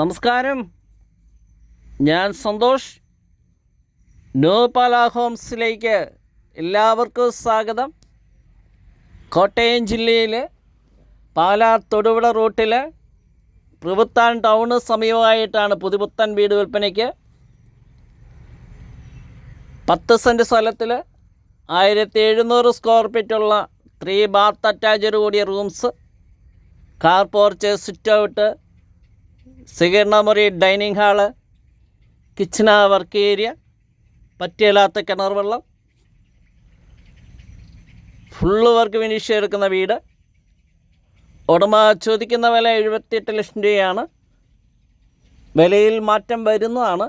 നമസ്കാരം. ഞാൻ സന്തോഷ്. നോപാല ഹോംസിലേക്ക് എല്ലാവർക്കും സ്വാഗതം. കോട്ടയം ജില്ലയിൽ പാലാ തൊടുപുഴ റൂട്ടിൽ പ്രഭുത്താൻ ടൗണ് സമീപമായിട്ടാണ് പുതുപുത്തൻ വീട് വിൽപ്പനയ്ക്ക് പത്ത് സെന്റ് സ്ഥലത്തിൽ ആയിരത്തി എഴുന്നൂറ് സ്ക്വയർ ഫീറ്റുള്ള ത്രീ ബാത്ത് അറ്റാച്ച്ഡ് കൂടിയ rooms car porch sit out സ്വീകരണ മുറി dining hall kitchen work area പറ്റിയല്ലാത്ത കിണർ വെള്ളം ഫുള്ള് വർക്ക് ഫിനിഷ് എടുക്കുന്ന വീട്. ഉടമ ചോദിക്കുന്ന വില എഴുപത്തിയെട്ട് ലക്ഷം രൂപയാണ്. വിലയിൽ മാറ്റം വരുന്നതാണ്.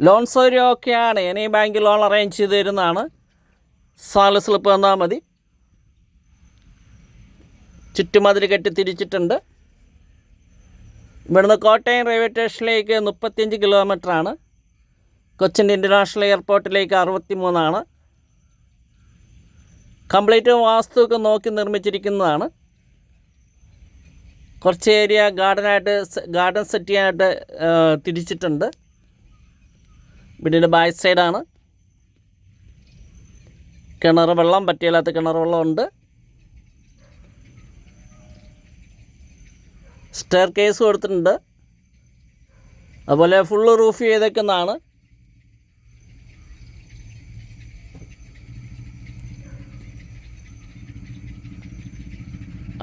ലോൺ സൗകര്യം ഒക്കെയാണ്. ഇനി ബാങ്കിൽ ലോൺ അറേഞ്ച് ചെയ്ത് തരുന്നതാണ്. സാല സ്ലിപ്പ് തന്നാൽ മതി. ചുറ്റുമതിൽ കെട്ടി തിരിച്ചിട്ടുണ്ട് ഇവിടുന്ന് കോട്ടയം റെയിൽവേ സ്റ്റേഷനിലേക്ക് മുപ്പത്തിയഞ്ച് കിലോമീറ്ററാണ്. കൊച്ചിൻ ഇന്റർനാഷണൽ എയർപോർട്ടിലേക്ക് അറുപത്തി മൂന്നാണ് കംപ്ലീറ്റ് വാസ്തുവൊക്കെ നോക്കി നിർമ്മിച്ചിരിക്കുന്നതാണ്. കുറച്ച് ഏരിയ ഗാർഡനായിട്ട് ഗാർഡൻ സെറ്റ് ചെയ്യാനായിട്ട് തിരിച്ചിട്ടുണ്ട്. വീടിന്റെ ബാക്ക് സൈഡാണ്. കിണർ വെള്ളം പറ്റിയില്ലാത്ത കിണർ വെള്ളം സ്റ്റെയർ കേസ് കൊടുത്തിട്ടുണ്ട്. അതുപോലെ ഫുള്ള് റൂഫ് ചെയ്തേക്കുന്നതാണ്.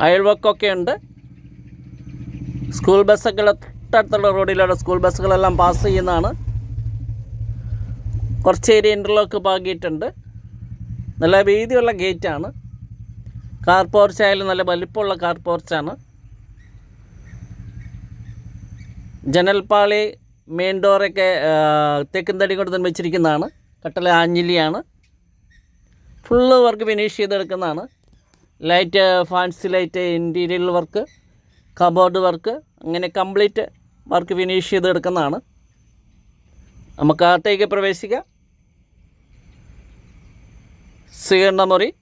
അയൽവക്കൊക്കെ ഉണ്ട്. സ്കൂൾ ബസ്സൊക്കെ തൊട്ടടുത്തുള്ള റോഡിലൂടെ സ്കൂൾ ബസ്സുകളെല്ലാം പാസ് ചെയ്യുന്നതാണ്. കുറച്ച് ഏരിയ ഇന്റർലോക്ക് പാകിയിട്ടുണ്ട്. നല്ല വീതിയുള്ള ഗേറ്റാണ് കാർ പോർച്ചായാലും നല്ല വലിപ്പമുള്ള കാർ പോർച്ചാണ് ജനൽപ്പാളി മെയിൻ ഡോറൊക്കെ തെക്കും തടി കൊണ്ട് നിർമ്മിച്ചിരിക്കുന്നതാണ്. കട്ടല ആഞ്ഞിലിയാണ്. Full work finish ചെയ്തെടുക്കുന്നതാണ്. Light fancy light interior work cupboard work അങ്ങനെ കംപ്ലീറ്റ് വർക്ക് ഫിനിഷ് ചെയ്തെടുക്കുന്നതാണ്. നമുക്ക് അകത്തേക്ക് പ്രവേശിക്കാം. സ്വീകരണമുറി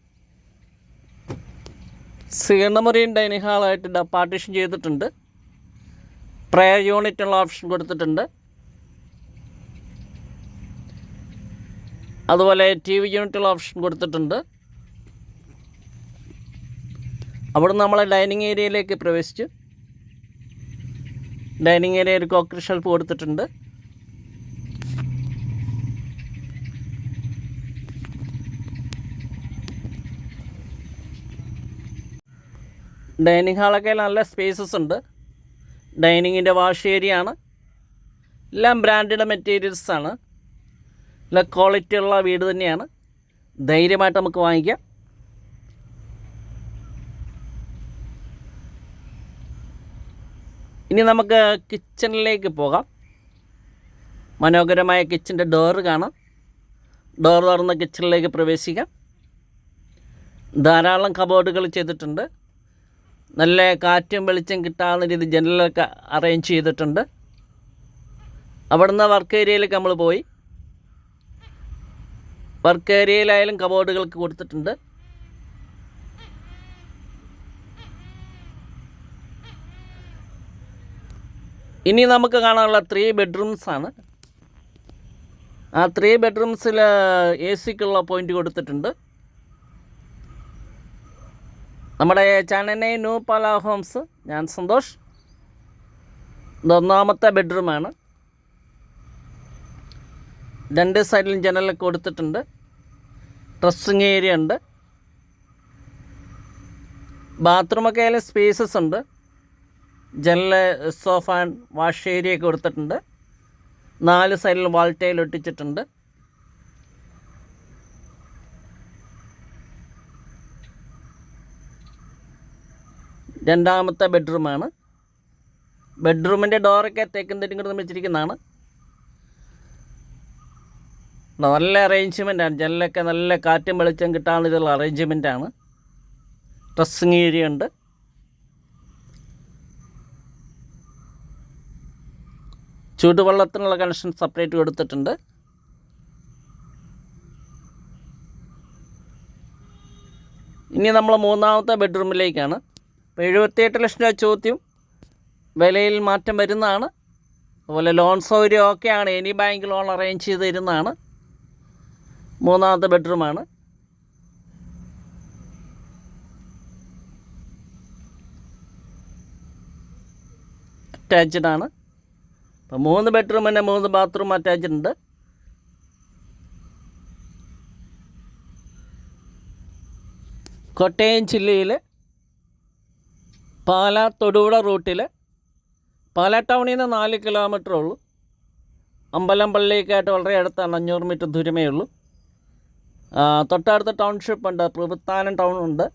സ്വീകരണമുറിയും ഡൈനിങ് ഹാളായിട്ട് പാർട്ടീഷൻ ചെയ്തിട്ടുണ്ട്. പ്രയർ യൂണിറ്റുള്ള ഓപ്ഷൻ കൊടുത്തിട്ടുണ്ട്. അതുപോലെ ടി വി യൂണിറ്റുള്ള ഓപ്ഷൻ കൊടുത്തിട്ടുണ്ട്. അവിടെ നമ്മൾ ഡൈനിങ് ഏരിയയിലേക്ക് പ്രവേശിച്ചു. ഡൈനിങ് ഏരിയയിൽ കോക്കറി ഷെൽഫ് കൊടുത്തിട്ടുണ്ട്. ഡൈനിങ് ഹാളൊക്കെ നല്ല സ്പേസസ് ഉണ്ട്. ഡൈനിങ്ങിന്റെ വാഷ് ഏരിയ ആണ് എല്ലാം ബ്രാൻഡഡ് മെറ്റീരിയൽസ് ആണ്. നല്ല ക്വാളിറ്റി ഉള്ള വീട് തന്നെയാണ്. ധൈര്യമായിട്ട് നമുക്ക് വാങ്ങിക്കാം. ഇനി നമുക്ക് കിച്ചണിലേക്ക് പോകാം. മനോഹരമായ കിച്ചന്റെ ഡോറ് കാണാം. ഡോർ തുറന്ന് കിച്ചണിലേക്ക് പ്രവേശിക്കാം. ധാരാളം കബോർഡുകൾ ചെയ്തിട്ടുണ്ട്. നല്ല കാറ്റും വെളിച്ചം കിട്ടാവുന്ന രീതി ജനലൊക്കെ അറേഞ്ച് ചെയ്തിട്ടുണ്ട്. അവിടുന്ന് വർക്ക് ഏരിയയിലേക്ക് നമ്മൾ പോയി. വർക്ക് ഏരിയയിലായാലും കബോർഡുകൾക്ക് കൊടുത്തിട്ടുണ്ട്. ഇനി നമുക്ക് കാണാനുള്ള ത്രീ ബെഡ്റൂംസാണ് ആ ത്രീ ബെഡ്റൂംസിൽ എ സിക്കുള്ള പോയിന്റ് കൊടുത്തിട്ടുണ്ട്. നമ്മുടെ ചാനനെ ന്യൂ പാല ഹോംസ്. ഞാൻ സന്തോഷ്. ഇത് ഒന്നാമത്തെ ബെഡ്റൂമാണ്. രണ്ട് സൈഡിലും ജനലൊക്കെ കൊടുത്തിട്ടുണ്ട്. ഡ്രസ്സിങ് ഏരിയ ഉണ്ട്. ബാത്റൂമൊക്കെ ആയാലും സ്പേസസ് ഉണ്ട്. ജനൽ സോഫ ആൻഡ് വാഷ് ഏരിയ ഒക്കെ കൊടുത്തിട്ടുണ്ട്. നാല് സൈഡിൽ വാൾ ടൈൽ ഒട്ടിച്ചിട്ടുണ്ട്. രണ്ടാമത്തെ ബെഡ്റൂമാണ്. ബെഡ്റൂമിന്റെ ഡോറൊക്കെ തേക്കും തെറ്റും നമ്മൾ നിർമ്മിച്ചിരിക്കുന്നതാണ് നല്ല അറേഞ്ച്മെന്റാണ് ജനലൊക്കെ നല്ല കാറ്റും വെളിച്ചം കിട്ടാവുന്ന ഇതുള്ള അറേഞ്ച്മെന്റാണ് ഡ്രസ്സിങ് ഏരിയ ഉണ്ട്. ചൂടുവെള്ളത്തിനുള്ള കണക്ഷൻ സെപ്പറേറ്റ് കൊടുത്തിട്ടുണ്ട്. ഇനി നമ്മൾ മൂന്നാമത്തെ ബെഡ്റൂമിലേക്കാണ്. അപ്പോൾ എഴുപത്തിയെട്ട് ലക്ഷം രൂപ ചോദ്യം. വിലയിൽ മാറ്റം വരുന്നതാണ്. അതുപോലെ ലോൺ സൗകര്യം ഒക്കെയാണ്. എനി ബാങ്ക് ലോൺ അറേഞ്ച് ചെയ്ത് തരുന്നതാണ്. മൂന്നാമത്തെ ബെഡ്റൂമാണ് അറ്റാച്ച്ഡ് ആണ്. അപ്പം മൂന്ന് ബെഡ്റൂം തന്നെ മൂന്ന് ബാത്റൂം അറ്റാച്ച്ഡ് ഉണ്ട്. കോട്ടയം ജില്ലയിൽ പാലാ തൊടുപുഴ റൂട്ടിൽ പാലാ ടൗണിൽ നിന്ന് നാല് കിലോമീറ്റർ ഉള്ളൂ. അമ്പലം പള്ളിയൊക്കെയായിട്ട് വളരെ അടുത്താണ് അഞ്ഞൂറ് മീറ്റർ ദൂരമേ ഉള്ളൂ. തൊട്ടടുത്ത ടൗൺഷിപ്പ് ഉണ്ട് പ്രഭുത്താനം ടൗൺ ഉണ്ട്.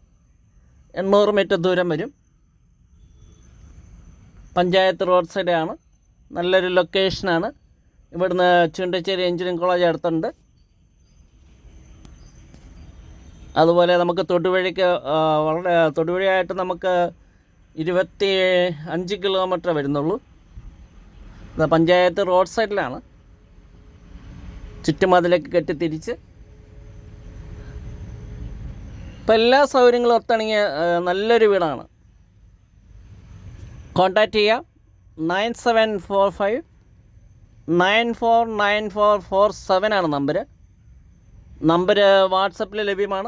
എണ്ണൂറ് മീറ്റർ ദൂരം വരും. പഞ്ചായത്ത് റോഡ് സൈഡാണ്. നല്ലൊരു ലൊക്കേഷനാണ്. ഇവിടുന്ന് ചുണ്ടച്ചേരി എഞ്ചിനീയറിംഗ് കോളേജ് അടുത്തുണ്ട്. അതുപോലെ നമുക്ക് തൊടുപുഴയ്ക്ക് വളരെ തൊടുപുഴയായിട്ട് നമുക്ക് ഇരുപത്തി അഞ്ച് കിലോമീറ്റർ വരുന്നുള്ളൂ. പഞ്ചായത്ത് റോഡ് സൈഡിലാണ് ചുറ്റുമതിലേക്ക് കെട്ടി തിരിച്ച്. ഇപ്പം എല്ലാ സൗകര്യങ്ങളും ഒത്തിണങ്ങിയ നല്ലൊരു വീടാണ്. കോൺടാക്റ്റ് ചെയ്യാം. Nine seven four five nine four nine four four seven ആണ് നമ്പർ നമ്പർ വാട്സപ്പിൽ ലഭ്യമാണ്.